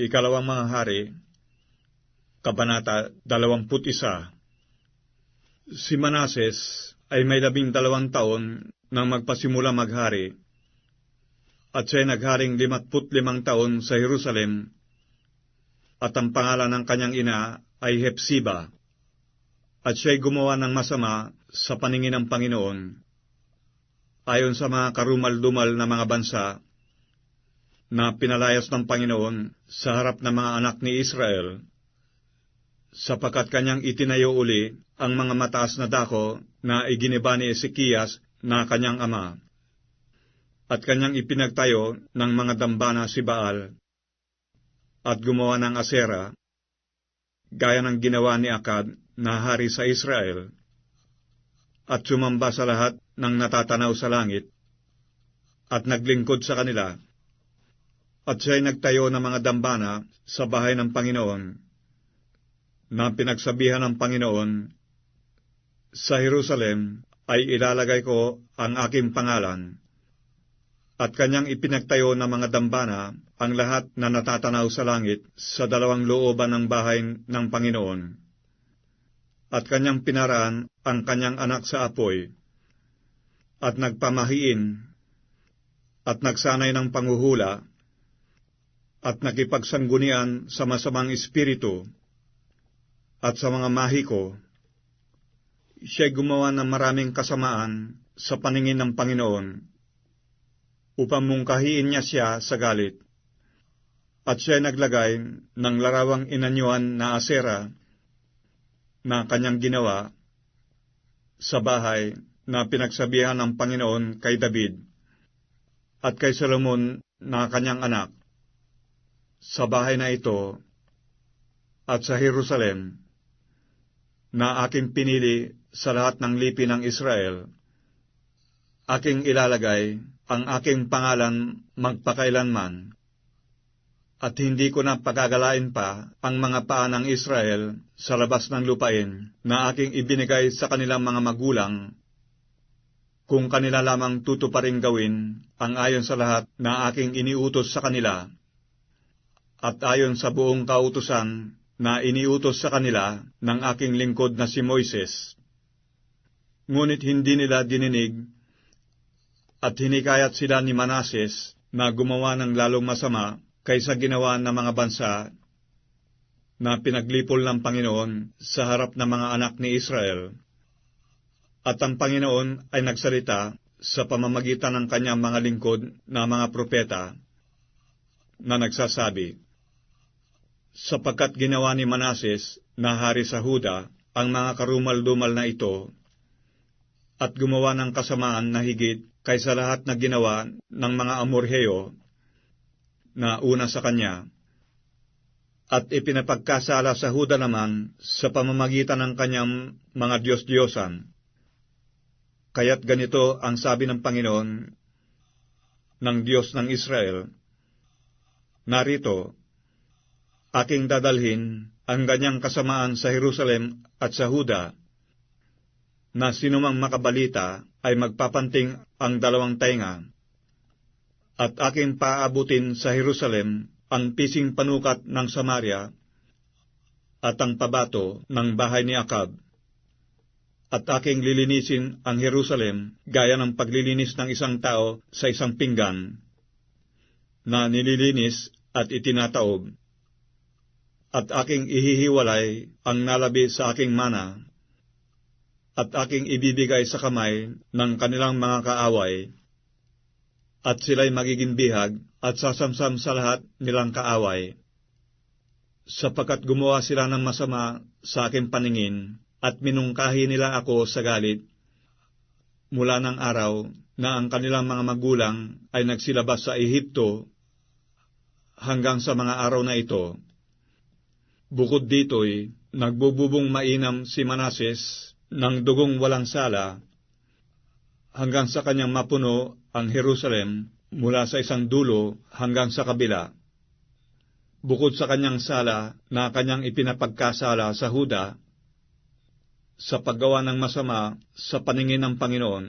Ikalawang mga hari, Kabanata 21 Si Manases ay may labing dalawang taon nang magpasimula maghari, at siya'y nagharing limatput limang taon sa Jerusalem, at ang pangalan ng kanyang ina ay Hepsiba, at siya'y gumawa ng masama sa paningin ng Panginoon, ayon sa mga karumal-dumal na mga bansa na pinalayas ng Panginoon sa harap ng mga anak ni Israel, sapagkat kanyang itinayo uli ang mga mataas na dako na iginiba ni Ezekias na kanyang ama, at kanyang ipinagtayo ng mga dambana si Baal, at gumawa ng asera, gaya ng ginawa ni Akab na hari sa Israel, at sumamba sa lahat ng natatanaw sa langit, at naglingkod sa kanila, at siya'y nagtayo ng mga dambana sa bahay ng Panginoon, na pinagsabihan ng Panginoon, Sa Jerusalem ay ilalagay ko ang aking pangalan, at kanyang ipinagtayo ng mga dambana ang lahat na natatanaw sa langit sa dalawang looban ng bahay ng Panginoon. At kanyang pinaraan ang kanyang anak sa apoy, at nagpamahiin, at nagsanay ng panguhula, at nakipagsanggunian sa masamang espiritu at sa mga mahiko, siya'y gumawa ng maraming kasamaan sa paningin ng Panginoon upang mungkahiin niya siya sa galit. At siya'y naglagay ng larawang inanyuan na asera na kanyang ginawa sa bahay na pinagsabihan ng Panginoon kay David at kay Solomon na kanyang anak sa bahay na ito at sa Jerusalem na aking pinili sa lahat ng lipi ng Israel, aking ilalagay ang aking pangalan magpakailanman, at hindi ko na pagagalain pa ang mga paa ng Israel sa labas ng lupain na aking ibinigay sa kanilang mga magulang, kung kanila lamang tutuparing gawin ang ayon sa lahat na aking iniutos sa kanila at ayon sa buong kautusan na iniutos sa kanila ng aking lingkod na si Moises. Ngunit hindi nila dininig at hinikayat sila ni Manases na gumawa ng lalong masama kaysa ginawa ng mga bansa na pinaglipol ng Panginoon sa harap ng mga anak ni Israel. At ang Panginoon ay nagsalita sa pamamagitan ng kanyang mga lingkod na mga propeta na nagsasabi, sapagkat ginawa ni Manases na hari sa Huda ang mga karumal-dumal na ito, at gumawa ng kasamaan na higit kaysa lahat na ginawa ng mga Amorheo na una sa kanya, at ipinapagkasala sa Huda naman sa pamamagitan ng kanyang mga Diyos-Diyosan. Kaya't ganito ang sabi ng Panginoon ng Diyos ng Israel, Narito, aking dadalhin ang ganyang kasamaan sa Jerusalem at sa Huda, na sinumang makabalita ay magpapanting ang dalawang tainga, at aking paabutin sa Jerusalem ang pising panukat ng Samaria at ang pabato ng bahay ni Akab, at aking lilinisin ang Jerusalem gaya ng paglilinis ng isang tao sa isang pinggan, na nililinis at itinataob at aking ihihiwalay ang nalabi sa aking mana, at aking ibibigay sa kamay ng kanilang mga kaaway, at sila'y magiging bihag at sasamsam sa lahat nilang kaaway, sapagkat gumawa sila ng masama sa aking paningin, at minungkahi nila ako sa galit, mula ng araw na ang kanilang mga magulang ay nagsilabas sa Ehipto hanggang sa mga araw na ito, Bukod dito'y nagbububong mainam si Manases ng dugong walang sala hanggang sa kanyang mapuno ang Jerusalem mula sa isang dulo hanggang sa kabila. Bukod sa kanyang sala na kanyang ipinapagkasala sa Huda, sa paggawa ng masama sa paningin ng Panginoon.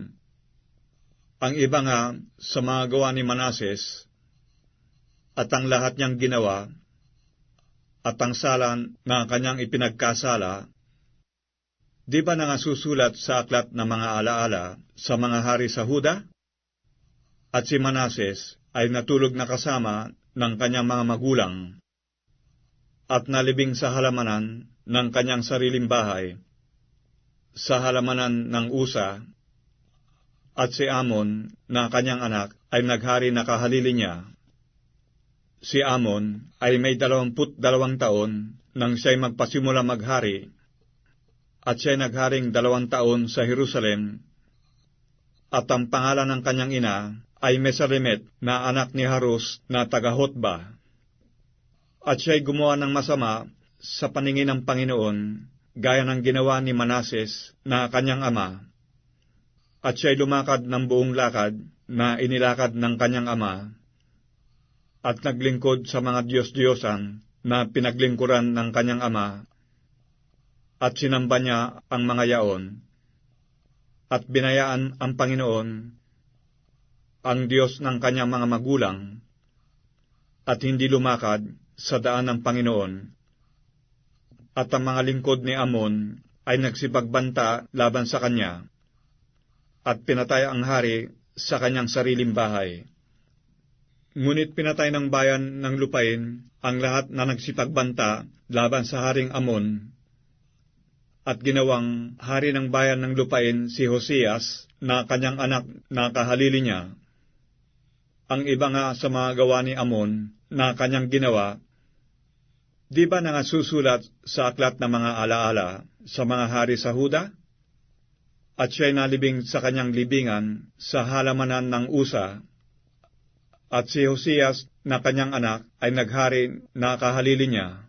Ang iba nga sa mga gawa ni Manases at ang lahat niyang ginawa at tangsalan na kanyang ipinagkasala, di ba nangasusulat sa aklat ng mga alaala sa mga hari sa Huda? At si Manases ay natulog na kasama ng kanyang mga magulang at nalibing sa halamanan ng kanyang sariling bahay, sa halamanan ng Usa, at si Amon na kanyang anak ay naghari na kahalili niya. Si Amon ay may dalawamput dalawang taon nang siya'y magpasimula maghari, at siya'y nagharing dalawang taon sa Jerusalem, at ang pangalan ng kanyang ina ay Mesalemet na anak ni Harus na taga-Hotba. At siya'y gumawa ng masama sa paningin ng Panginoon, gaya ng ginawa ni Manases na kanyang ama. At siya'y lumakad ng buong lakad na inilakad ng kanyang ama, at naglingkod sa mga Diyos-Diyosan na pinaglingkuran ng kanyang ama, at sinamba niya ang mga yaon, at binayaan ang Panginoon, ang Diyos ng kanyang mga magulang, at hindi lumakad sa daan ng Panginoon. At ang mga lingkod ni Amon ay nagsipagbanta laban sa kanya, at pinatay ang hari sa kanyang sariling bahay. Ngunit pinatay ng bayan ng lupain ang lahat na nagsipagbanta laban sa haring Amon, at ginawang hari ng bayan ng lupain si Hosias na kanyang anak na kahalili niya. Ang iba nga sa mga gawa ni Amon na kanyang ginawa, di ba nangasusulat sa aklat ng mga alaala sa mga hari sa Huda? At siya'y nalibing sa kanyang libingan sa halamanan ng Usa, at si Hosias na kanyang anak ay naghari na kahalili niya.